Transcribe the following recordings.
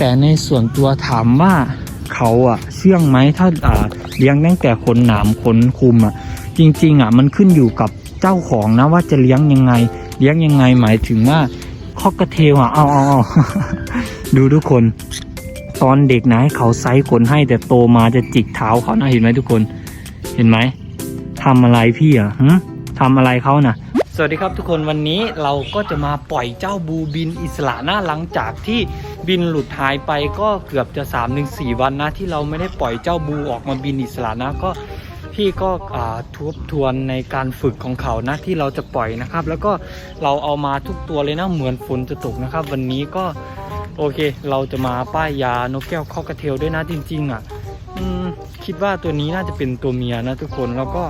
แต่ในส่วนตัวถามว่าเขาอะเชื่องไหมถ้าอ่าเลี้ยงตั้งแต่ขนหนามขนคุมอะจริงๆอะมันขึ้นอยู่กับเจ้าของนะว่าจะเลี้ยงยังไง เลี้ยงยังไงหมายถึงว่าคอกระเทลอะเอาเอาเอาดูทุกคน ตอนเด็กนะให้เขาไซส์ขนให้แต่โตมาจะจิกเท้าเขานะเห็นไหมทุกคน เห็นไหมทำอะไรพี่อะหึทำอะไรเขาน่ะ สวัสดีครับทุกคนวันนี้เราก็จะมาปล่อยเจ้าบูบินอิสระนะหลังจากที่บินหลุดหายไปก็เกือบจะ3าถึงสวันนะที่เราไม่ได้ปล่อยเจ้าบูออกมาบินอิสระนะก็พี่ก็ทบทวนในการฝึกของเขานะที่เราจะปล่อยนะครับ แล้วก็เราเอามาทุกตัวเลยนะเหมือนฝนจะตกนะครับ วันนี้ก็โอเค เราจะมาป้ายยานกแก้วข้อกระเทลด้วยนะจริง ๆอะคิดว่าตัวนี้น่าจะเป็นตัวเมียนะทุกคนแล้วก็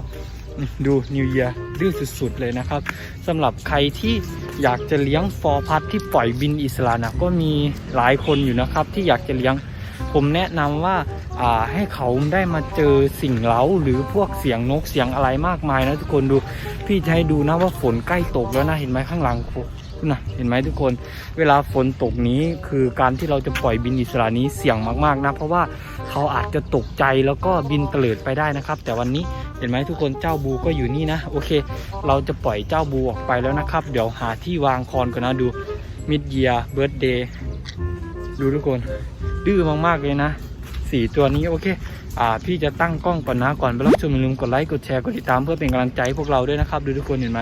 ดูนิวเยียดื้อสุดๆเลยนะครับสำหรับใครที่อยากจะเลี้ยงฟอร์พัดที่ปล่อยบินอิสระนะก็มีหลายคนอยู่นะครับที่อยากจะเลี้ยง ผมแนะนำว่าาให้เขาได้มาเจอสิ่งเล้าหรือพวกเสียงนกเสียงอะไรมากมายนะทุกคนดูพี่จะให้ดูนะว่าฝนใกล้ตกแล้วนะเห็นไหมข้างหลังนะเห็นไหมทุกคน เวลาฝนตกนี้คือการที่เราจะปล่อยบินอิสระนี้เสี่ยงมากๆนะ เพราะว่าเขาอาจจะตกใจแล้วก็บินเตลิดไปได้นะครับ แต่วันนี้ เห็นไหมทุกคนเจ้าบูก็อยู่นี่นะ โอเค เราจะปล่อยเจ้าบูออกไปแล้วนะครับ เดี๋ยวหาที่วางคอนก่อนนะดูมิดเยียเบิร์ดเดย์ดูทุกคน ดื้อมากๆเลยนะสี่ตัวนี้โอเค อ่า พี่จะตั้งกล้องก่อนนะก่อนไปรับชมอย่าลืมกดไลค์กดแชร์กดติดตามเพื่อเป็นกำลังใจให้พวกเราด้วยนะครับ ดูทุกคนเห็นไหม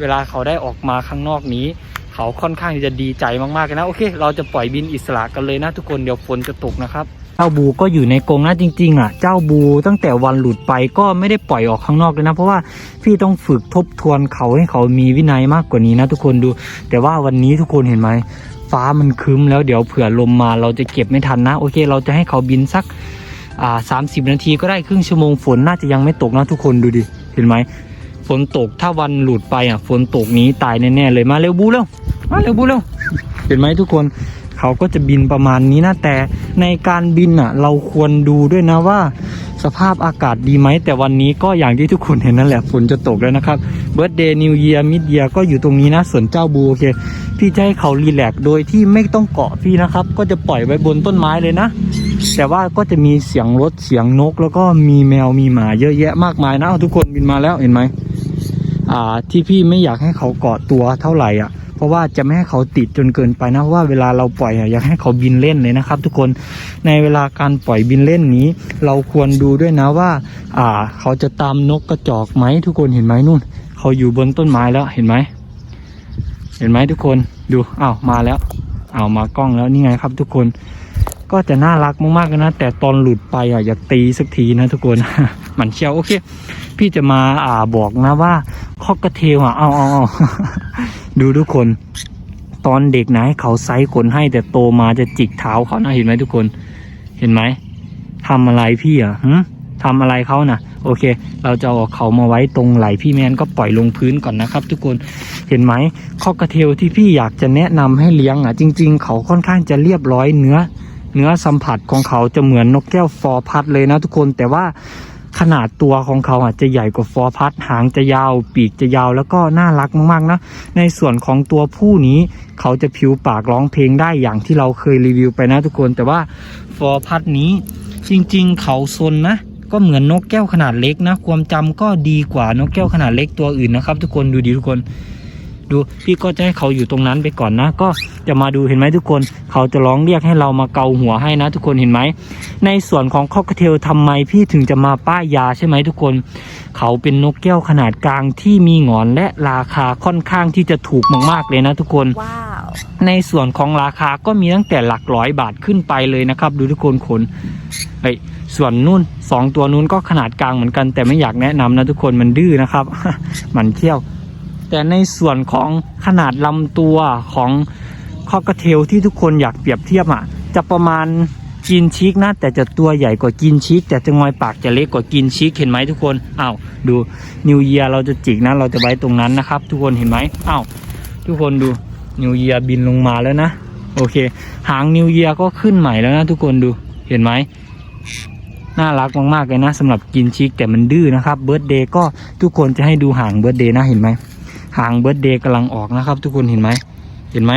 เวลาเขาได้ออกมาข้างนอกนี้ เขาค่อนข้างจะดีใจมากๆเลยนะโอเค เราจะปล่อยบินอิสระกันเลยนะทุกคนเดี๋ยวฝนจะตกนะครับ จ้าบูก็อยู่ในกรงนะจริง ๆ อะ เจ้าบูตั้งแต่วันหลุดไปก็ไม่ได้ปล่อยออกข้างนอกเลยนะ เพราะว่าพี่ต้องฝึกทบทวนเขาให้เขามีวินัยมากกว่านี้นะ ทุกคนดู แต่ว่าวันนี้ทุกคนเห็นไหมฟ้ามันครึ้มแล้วเดี๋ยวเผื่อลมมาเราจะเก็บไม่ทันนะ โอเค เราจะให้เขาบินสักอ่าสามสิบนาทีก็ได้ครึ่งชั่วโมงฝนน่าจะยังไม่ตกนะทุกคนดูดิเห็นไหมฝนตกถ้าวันหลุดไปอะฝนตกนี้ตายแน่ๆเลยมาเร็วบูเร็วมาเร็วบูเร็วเห็นไหมทุกคน เขาก็จะบินประมาณนี้นะแต่ในการบินอะเราควรดูด้วยนะว่า สภาพอากาศดีไหมแต่วันนี้ก็อย่างที่ทุกคนเห็นนั่นแหละฝนจะตกแล้วนะครับเบิร์ดเดย์นิวเยียร์มิดเยียก็อยู่ตรงนี้นะส่วนเจ้าบูโอเคพี่จะให้เขารีแลกโดยที่ไม่ต้องเกาะพี่นะครับ ก็จะปล่อยไว้บนต้นไม้เลยนะ แต่ว่าก็จะมีเสียงรถเสียงนก แล้วก็มีแมวมีหมาเยอะแยะมากมายนะทุกคนบินมาแล้วเห็นไหมอ่าที่พี่ไม่อยากให้เขาเกาะตัวเท่าไหร่อะ ราะว่าจะไม่ให้เขาติดจนเกินไปนะเพราะว่าเวลาเราปล่อยอะอยากให้เขาบินเล่นเลยนะครับ ทุกคนในเวลาการปล่อยบินเล่นนี้ เราควรดูด้วยนะว่า อ่า เขาจะตามนกกระจอกไหมทุกคนเห็นไหมนู่น เขาอยู่บนต้นไม้แล้วเห็นไหมเห็นไหมทุกคนดูอ้าวมาแล้วอ้าวมากล้องแล้วนี่ไงครับ ทุกคนก็จะน่ารักมากๆนะแต่ตอนหลุดไปอะอยากตีสักทีนะทุกคน หมันเชียวโอเค พี่จะมาอ่าบอกนะว่าคอกกระเทลอะเอาเอาเอาดูทุกคน ตอนเด็กนะให้เขาไซส์ขนให้แต่โตมาจะจิกเท้าเขานะเห็นไหมทุกคน เห็นไหมทำอะไรพี่อะหึทำอะไรเขาน่ะ โอเค เราจะเอาเขามาไว้ตรงไหลพี่แมนก็ปล่อยลงพื้นก่อนนะครับ ทุกคนเห็นไหมคอกกระเทลที่พี่อยากจะแนะนำให้เลี้ยงอะ จริง ๆ เขาค่อนข้างจะเรียบร้อยเนื้อเนื้อสัมผัสของเขาจะเหมือนนกแก้วฟอร์พัดเลยนะทุกคนแต่ว่า ขนาดตัวของเขาอาจจะใหญ่กว่าฟอร์พัดหางจะยาว ปีกจะยาวแล้วก็น่ารักมากๆนะ ในส่วนของตัวผู้นี้เขาจะผิวปากร้องเพลงได้อย่างที่เราเคยรีวิวไปนะทุกคน แต่ว่าฟอร์พัดนี้จริงๆ เขาซนนะก็เหมือนนกแก้วขนาดเล็กนะ ความจำก็ดีกว่านกแก้วขนาดเล็กตัวอื่นนะครับ ทุกคนดูดีทุกคน ดูพี่ก็จะให้เขาอยู่ตรงนั้นไปก่อนนะ ก็จะมาดูเห็นไหมทุกคน เขาจะร้องเรียกให้เรามาเกาหัวให้นะ ทุกคนเห็นไหม ในส่วนของคอกเทลทำไมพี่ถึงจะมาป้ายยาใช่ไหมทุกคน เขาเป็นนกแก้วขนาดกลางที่มีหงอนและราคาค่อนข้างที่จะถูกมากๆเลยนะ ทุกคนว้าวในส่วนของราคาก็มีตั้งแต่หลักร้อยบาทขึ้นไปเลยนะครับ ดูทุกคนขนเฮ้ยส่วนนู่นสองตัวนู้นก็ขนาดกลางเหมือนกันแต่ไม่อยากแนะนำนะทุกคนมันดื้อนะครับ มันเที่ยว แต่ในส่วนของขนาดลำตัวของคอกเทลที่ทุกคนอยากเปรียบเทียบอะ จะประมาณกินชิกนะ แต่จะตัวใหญ่กว่ากินชิก แต่จะงอยปากจะเล็กกว่ากินชิกเห็นไหมทุกคนอ้าวดูนิวเยียเราจะจิกนะ เราจะไว้ตรงนั้นนะครับ ทุกคนเห็นไหมอ้าวทุกคนดูนิวเยียบินลงมาแล้วนะ โอเค หางนิวเยียก็ขึ้นใหม่แล้วนะทุกคนดูเห็นไหมน่ารักมากๆเลยนะสำหรับกินชิกแต่มันดื้อนะครับเบิร์ดเดย์ก็ทุกคนจะให้ดูหางเบิร์ดเดย์นะเห็นไหม หางเบิร์ดเดย์กำลังออกนะครับ ทุกคนเห็นไหมเห็นไหม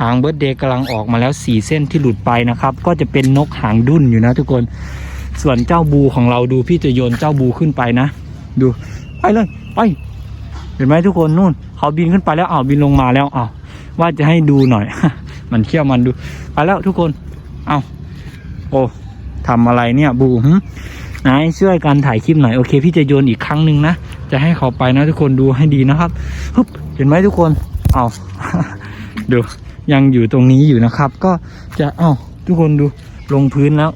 หางเบิร์ดเดย์กำลังออกมาแล้วสี่เส้นที่หลุดไปนะครับ ก็จะเป็นนกหางดุ้นอยู่นะ ทุกคนส่วนเจ้าบูของเราดูพี่จะโยนเจ้าบูขึ้นไปนะ ดูไปเลยไปเห็นไหมทุกคนนู่น เขาบินขึ้นไปแล้วอ้าวบินลงมาแล้วอ้าวว่าจะให้ดูหน่อย มันเขี้ยวมันดู ไปแล้วทุกคน เอาโอ้ทำอะไรเนี่ยบูหึ ไหนช่วยกันถ่ายคลิปหน่อยโอเค พี่จะโยนอีกครั้งหนึ่งนะ จะให้เขาไปนะทุกคนดูให้ดีนะครับฮึบเห็นไหมทุกคนเอาดูยังอยู่ตรงนี้อยู่นะครับ ก็จะเอ้าทุกคนดูลงพื้นแล้ว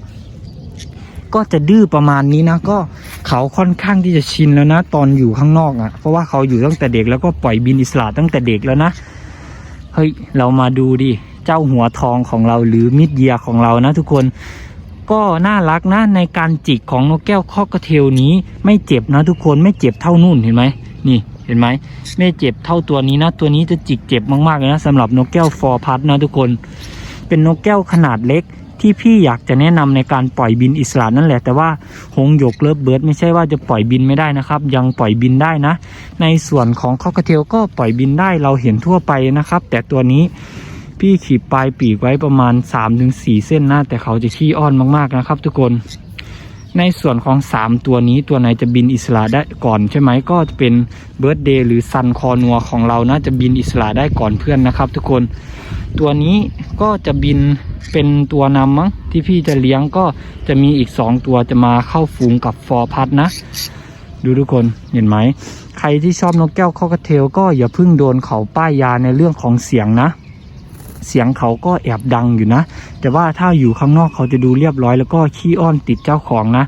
ก็จะดื้อประมาณนี้นะ ก็เขาค่อนข้างที่จะชินแล้วนะ ตอนอยู่ข้างนอกอะ่ะ เพราะว่าเขาอยู่ตั้งแต่เด็กแล้วก็ปล่อยบินอิสระตั้งแต่เด็กแล้วนะเฮ้ยเรามาดูดิเจ้าหัวทองของเราหรือมิดเยียของเรานะทุกคน ก็น่ารักนะในการจิกของนกแก้วข้อกระเทลนี้ ไม่เจ็บนะทุกคนไม่เจ็บเท่านู่นเห็นไหมนี่เห็นไหมไม่เจ็บเท่าตัวนี้นะตัวนี้จะจิกเจ็บมากๆเลยนะสำหรับนกแก้วฟอร์พัดนะทุกคน เป็นนกแก้วขนาดเล็กที่พี่อยากจะแนะนำในการปล่อยบินอิสระนั่นแหละ แต่ว่าหงหยกเลิฟเบิร์ดไม่ใช่ว่าจะปล่อยบินไม่ได้นะครับ ยังปล่อยบินได้นะ ในส่วนของคอกเทลก็ปล่อยบินได้เราเห็นทั่วไปนะครับ แต่ตัวนี้ พี่ขีดปลายปีกไว้ประมาณ 3-4 เส้นนะแต่เขาจะขี้อ้อนมากๆนะครับ ทุกคนในส่วนของ 3 ตัวนี้ตัวไหนจะบินอิสระได้ก่อนใช่ไหมก็จะเป็นเบิร์ดเดย์หรือซันคอนัวของเรานะจะบินอิสระได้ก่อนเพื่อนนะครับ ทุกคน ตัวนี้ก็จะบินเป็นตัวนำมั้งที่พี่จะเลี้ยงก็จะมีอีกสองตัวจะมาเข้าฝูงกับฟอร์พัดนะ ดูทุกคนเห็นไหม ใครที่ชอบนกแก้วข้อกระเทลก็อย่าเพิ่งโดนเขาป้ายยาในเรื่องของเสียงนะ เสียงเขาก็แอบดังอยู่นะ แต่ว่าถ้าอยู่ข้างนอกเขาจะดูเรียบร้อยแล้วก็ขี้อ้อนติดเจ้าของนะ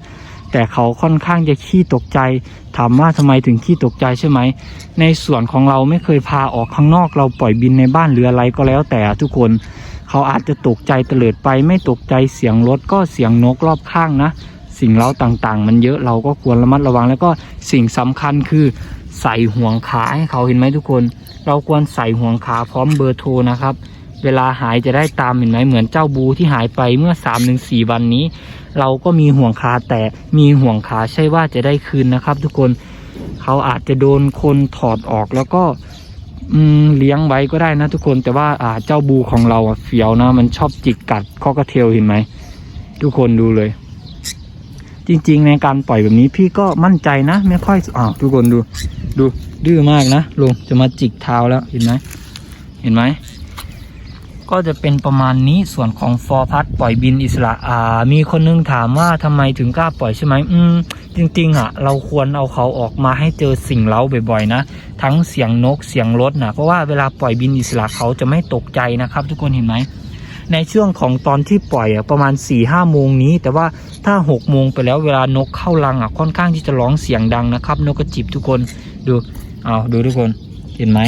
แต่เขาค่อนข้างจะขี้ตกใจ ถามว่าทำไมถึงขี้ตกใจใช่ไหม ในส่วนของเราไม่เคยพาออกข้างนอกเราปล่อยบินในบ้านหรืออะไรก็แล้วแต่ทุกคน เขาอาจจะตกใจเตลิดไปไม่ตกใจเสียงรถก็เสียงนกรอบข้างนะ สิ่งเล้าต่างๆ มันเยอะเราก็ควรระมัดระวัง แล้วก็สิ่งสำคัญคือใส่ห่วงขาให้เขาเห็นไหมทุกคน เราควรใส่ห่วงขาพร้อมเบอร์โทรนะครับ เวลาหายจะได้ตามเห็นไหมเหมือนเจ้าบูที่หายไปเมื่อ3าถึงสวันนี้ เราก็มีห่วงขาแต่มีห่วงขาใช่ว่าจะได้คืนนะครับ ทุกคนเขาอาจจะโดนคนถอดออกแล้วก็อืมเลี้ยงไว้ก็ได้นะทุกคนแต่ว่าอ่าเจ้าบูของเราอะเฟียวนะ มันชอบจิกกัดข้อกระเทลเห็นไหมทุกคนดูเลย จริงๆในการปล่อยแบบนี้พี่ก็มั่นใจนะ ไม่ค่อยอ้าวทุกคนดู ดูดื้อมากนะลุงจะมาจิกเท้าแล้วเห็นไหมเห็นไหม ก็จะเป็นประมาณนี้ส่วนของฟอร์พัดปล่อยบินอิสระอ่ามีคนนึงถามว่าทำไมถึงกล้าปล่อยใช่ไหมอืมจริงๆอะเราควรเอาเขาออกมาให้เจอสิ่งเล้าบ่อยๆนะทั้งเสียงนกเสียงรถนะเพราะว่าเวลาปล่อยบินอิสระเขาจะไม่ตกใจนะครับ ทุกคนเห็นไหมในช่วงของตอนที่ปล่อยอะประมาณ4ี่ห้าโมงนี้ แต่ว่าถ้า6กโมงไปแล้วเวลานกเข้ารังอะค่อนข้างที่จะร้องเสียงดังนะครับ นกกระจิบทุกคนดูเอาดูทุกคนเห็นไหม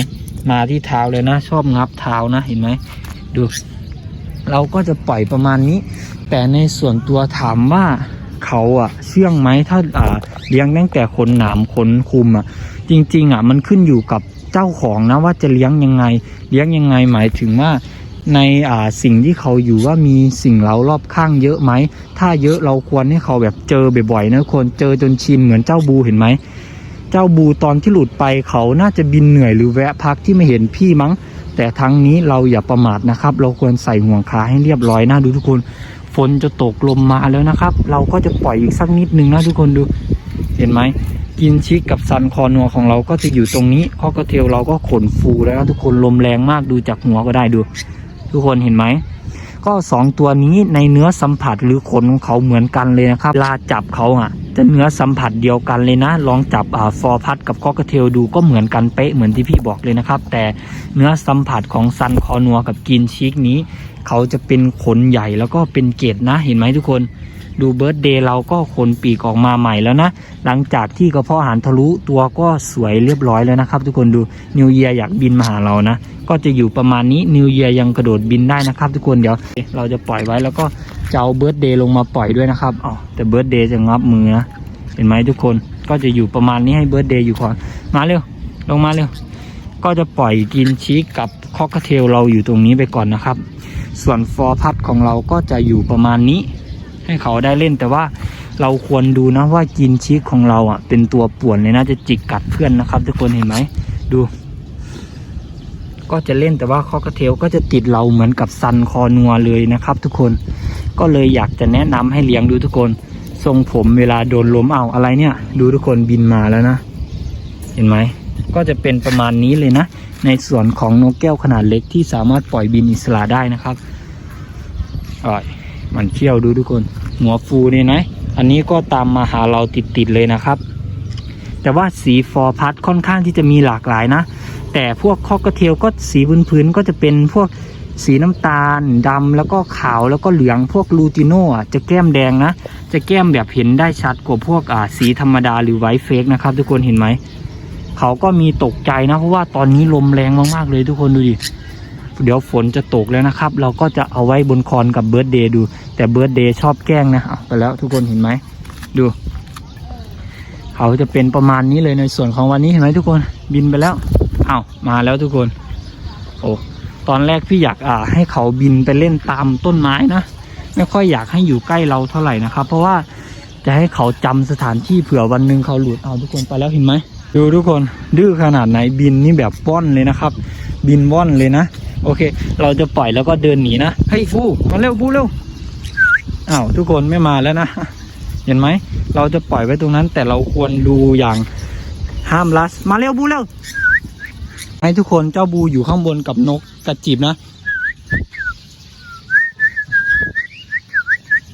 มาที่เท้าเลยนะ ชอบงับเท้านะเห็นไหม ดู เราก็จะปล่อยประมาณนี้ แต่ในส่วนตัวถามว่าเขาอะเชื่องไหมถ้าอ่าเลี้ยงตั้งแต่ขนหนามขนคุมอะจริง ๆอะมันขึ้นอยู่กับเจ้าของนะว่าจะเลี้ยงยังไง เลี้ยงยังไงหมายถึงว่าในอ่าสิ่งที่เขาอยู่ว่ามีสิ่งเล้ารอบข้างเยอะไหม ถ้าเยอะเราควรให้เขาแบบเจอบ่อยๆนะคนเจอจนชินเหมือนเจ้าบูเห็นไหม เจ้าบูตอนที่หลุดไปเขาน่าจะบินเหนื่อยหรือแวะพักที่ไม่เห็นพี่มั้ง แต่ทั้งนี้เราอย่าประมาทนะครับ เราควรใส่ห่วงขาให้เรียบร้อยนะดูทุกคนฝนจะตกลมมาแล้วนะครับ เราก็จะปล่อยอีกสักนิดนึงนะทุกคนดู เห็นไหมกินชิกกับซันคอนัวของเราก็จะอยู่ตรงนี้ข้อกระเทลเราก็ขนฟูแล้วนะทุกคนลมแรงมากดูจากหัวก็ได้ดู ทุกคนเห็นไหม ก็สองตัวนี้ในเนื้อสัมผัสหรือขนของเขาเหมือนกันเลยนะครับเวลาจับเขาอะจะเนื้อสัมผัสเดียวกันเลยนะ ลองจับอ่าฟอร์พัดกับคอกระเทลดูก็เหมือนกันเป๊ะเหมือนที่พี่บอกเลยนะครับ แต่เนื้อสัมผัสของซันคอนัวกับกินชิกนี้ เขาจะเป็นขนใหญ่แล้วก็เป็นเกล็ดนะเห็นไหมทุกคน ดูเบิร์ดเดย์เราก็ขนปีกออกมาใหม่แล้วนะ หลังจากที่กระเพาะอาหารทะลุตัวก็สวยเรียบร้อยแล้วนะครับ ทุกคนดูนิวเยียอยากบินมาหาเรานะ ก็จะอยู่ประมาณนี้นิวเยียยังกระโดดบินได้นะครับ ทุกคนเดี๋ยวเราจะปล่อยไว้แล้วก็จะเอาเบิร์ดเดย์ลงมาปล่อยด้วยนะครับอ๋อแต่เบิร์ดเดย์จะงับมือนะเห็นไหมทุกคนก็จะอยู่ประมาณนี้ให้เบิร์ดเดย์อยู่ก่อนมาเร็วลงมาเร็วก็จะปล่อยกินชีกกับคอกเทลเราอยู่ตรงนี้ไปก่อนนะครับ ส่วนฟอร์พัดของเราก็จะอยู่ประมาณนี้ ให้เขาได้เล่นแต่ว่าเราควรดูนะว่ากินชีกของเราอะ เป็นตัวป่วนเลยนะจะจิกกัดเพื่อนนะครับ ทุกคนเห็นไหมดู ก็จะเล่นแต่ว่าคอกระเทลก็จะติดเราเหมือนกับซันคอนัวเลยนะครับ ทุกคนก็เลยอยากจะแนะนำให้เลี้ยงดูทุกคน ทรงผมเวลาโดนล้มเอาอะไรเนี่ย ดูทุกคนบินมาแล้วนะ เห็นไหมก็จะเป็นประมาณนี้เลยนะ ในส่วนของนกแก้วขนาดเล็กที่สามารถปล่อยบินอิสระได้นะครับอ่อย มันเขี้ยวดูทุกคน หัวฟูนี่นะอันนี้ก็ตามมาหาเราติดๆเลยนะครับ แต่ว่าสีฟอร์พัดค่อนข้างที่จะมีหลากหลายนะ แต่พวกคอกเทลก็สีพื้นๆก็จะเป็นพวกสีน้ำตาลดำแล้วก็ขาวแล้วก็เหลืองพวกลูติโน่จะแก้มแดงนะ จะแก้มแบบเห็นได้ชัดกว่าพวกอ่าสีธรรมดาหรือไวท์เฟกนะครับ ทุกคนเห็นไหม เขาก็มีตกใจนะ เพราะว่าตอนนี้ลมแรงมากๆเลยทุกคนดูดิ เดี๋ยวฝนจะตกแล้วนะครับ เราก็จะเอาไว้บนคอนกับเบิร์ดเดย์ดู แต่เบิร์ดเดย์ชอบแกล้งนะเอาไปแล้วทุกคนเห็นไหมดู เขาจะเป็นประมาณนี้เลยในส่วนของวันนี้เห็นไหมทุกคนบินไปแล้วเอาวมาแล้วทุกคน โอ้ตอนแรกพี่อยากอ่าให้เขาบินไปเล่นตามต้นไม้นะไม่ค่อยอยากให้อยู่ใกล้เราเท่าไหร่นะครับ เพราะว่าจะให้เขาจำสถานที่เผื่อวันหนึ่งเขาหลุดเอาทุกคนไปแล้วเห็นไหมดูทุกคนดื้อขนาดไหนบินนี่แบบว่อนเลยนะครับ บินว่อนเลยนะ โอเค เราจะปล่อยแล้วก็เดินหนีนะเฮ้ยฟูมาเร็วฟูเร็วอ้าวทุกคนไม่มาแล้วนะเห็นไหมเราจะปล่อยไว้ตรงนั้น แต่เราควรดูอย่างห้ามลัส มาเร็วบูเร็วให้ทุกคนเจ้าบูอยู่ข้างบนกับนกกระจิบนะ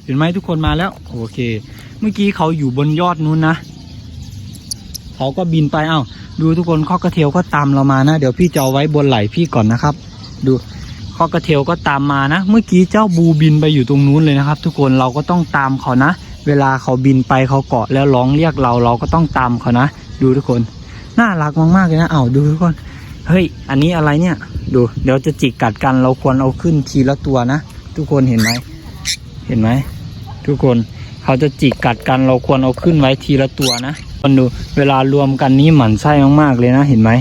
เห็นไหมทุกคนมาแล้ว โอเค เมื่อกี้เขาอยู่บนยอดนู้นนะเขาก็บินไปเอ้าดูทุกคนข้อกระเทียวก็ตามเรามานะ เดี๋ยวพี่จะเอาไว้บนไหล่พี่ก่อนนะครับ ดูข้อกระเทียวก็ตามมานะ เมื่อกี้เจ้าบูบินไปอยู่ตรงนู้นเลยนะครับ ทุกคนเราก็ต้องตามเขานะ เวลาเขาบินไปเขาเกาะแล้วร้องเรียกเราเราก็ต้องตามเขานะ ดูทุกคน น่ารักมากๆเลยนะเอ้าดูทุกคนเฮ้ยอันนี้อะไรเนี่ย ดูเดี๋ยวจะจิกกัดกันเราควรเอาขึ้นทีละตัวนะ ทุกคนเห็นไหมเห็นไหมทุกคนเขาจะจิกกัดกันเราควรเอาขึ้นไว้ทีละตัวนะคนดูเวลารวมกันนี้หมันไส้มากๆเลยนะเห็นไหม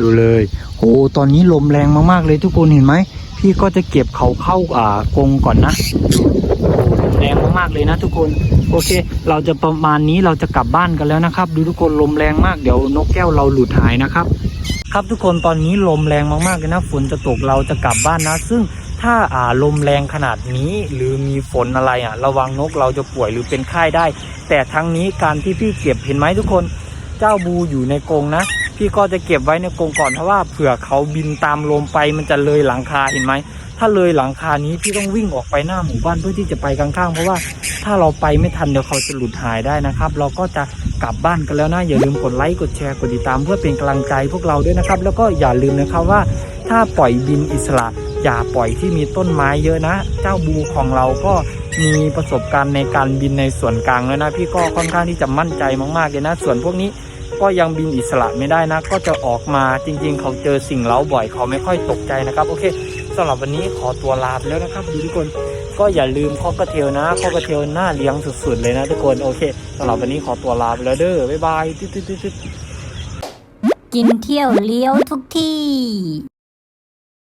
ดูเลยโอ้ตอนนี้ลมแรงมากๆเลยทุกคนเห็นไหม พี่ก็จะเก็บเขาเข้าอ่ากรงก่อนนะลมแรงมากๆเลยนะทุกคน โอเค เราจะประมาณนี้เราจะกลับบ้านกันแล้วนะครับ ดูทุกคนลมแรงมากเดี๋ยวนกแก้วเราหลุดหายนะครับ ครับทุกคนตอนนี้ลมแรงมากๆเลยนะฝนจะตกเราจะกลับบ้านนะ ซึ่งถ้าอ่าลมแรงขนาดนี้หรือมีฝนอะไรอะ ระวังนกเราจะป่วยหรือเป็นไข้ได้ แต่ทั้งนี้การที่พี่เก็บเห็นไหมทุกคน เจ้าบูอยู่ในกรงนะ พี่ก็จะเก็บไว้ในกรงก่อนเพราะว่าเผื่อเขาบินตามลมไปมันจะเลยหลังคาเห็นไหมถ้าเลยหลังคานี้พี่ต้องวิ่งออกไปหน้าหมู่บ้านเพื่อที่จะไปข้างๆเพราะว่าถ้าเราไปไม่ทันเดี๋ยวเขาจะหลุดหายได้นะครับ เราก็จะกลับบ้านกันแล้วนะอย่าลืมกดไลค์กดแชร์กดติดตาม เพื่อเป็นกำลังใจพวกเราด้วยนะครับ แล้วก็อย่าลืมนะครับว่า ถ้าปล่อยบินอิสระอย่าปล่อยที่มีต้นไม้เยอะนะ เจ้าบูของเราก็มีประสบการณ์ในการบินในส่วนกลางแล้วนะ พี่ก็ค่อนข้างที่จะมั่นใจมากๆเลยนะ ส่วนพวกนี้ ก็ยังบินอิสระไม่ได้นะ ก็จะออกมาจริง ๆ เขาเจอสิ่งเล้าบ่อยเขาไม่ค่อยตกใจนะครับ โอเคสำหรับวันนี้ขอตัวลาไปแล้วนะครับทุกคนก็อย่าลืมข้อกระเทียวนะข้อกระเทียวหน้าเลี้ยงสุด ๆ เลยนะทุกคนโอเคสำหรับวันนี้ขอตัวลาไปแล้วเด้อบ๊ายบายตึ๊ดๆๆๆกินเที่ยวเลี้ยวทุกที่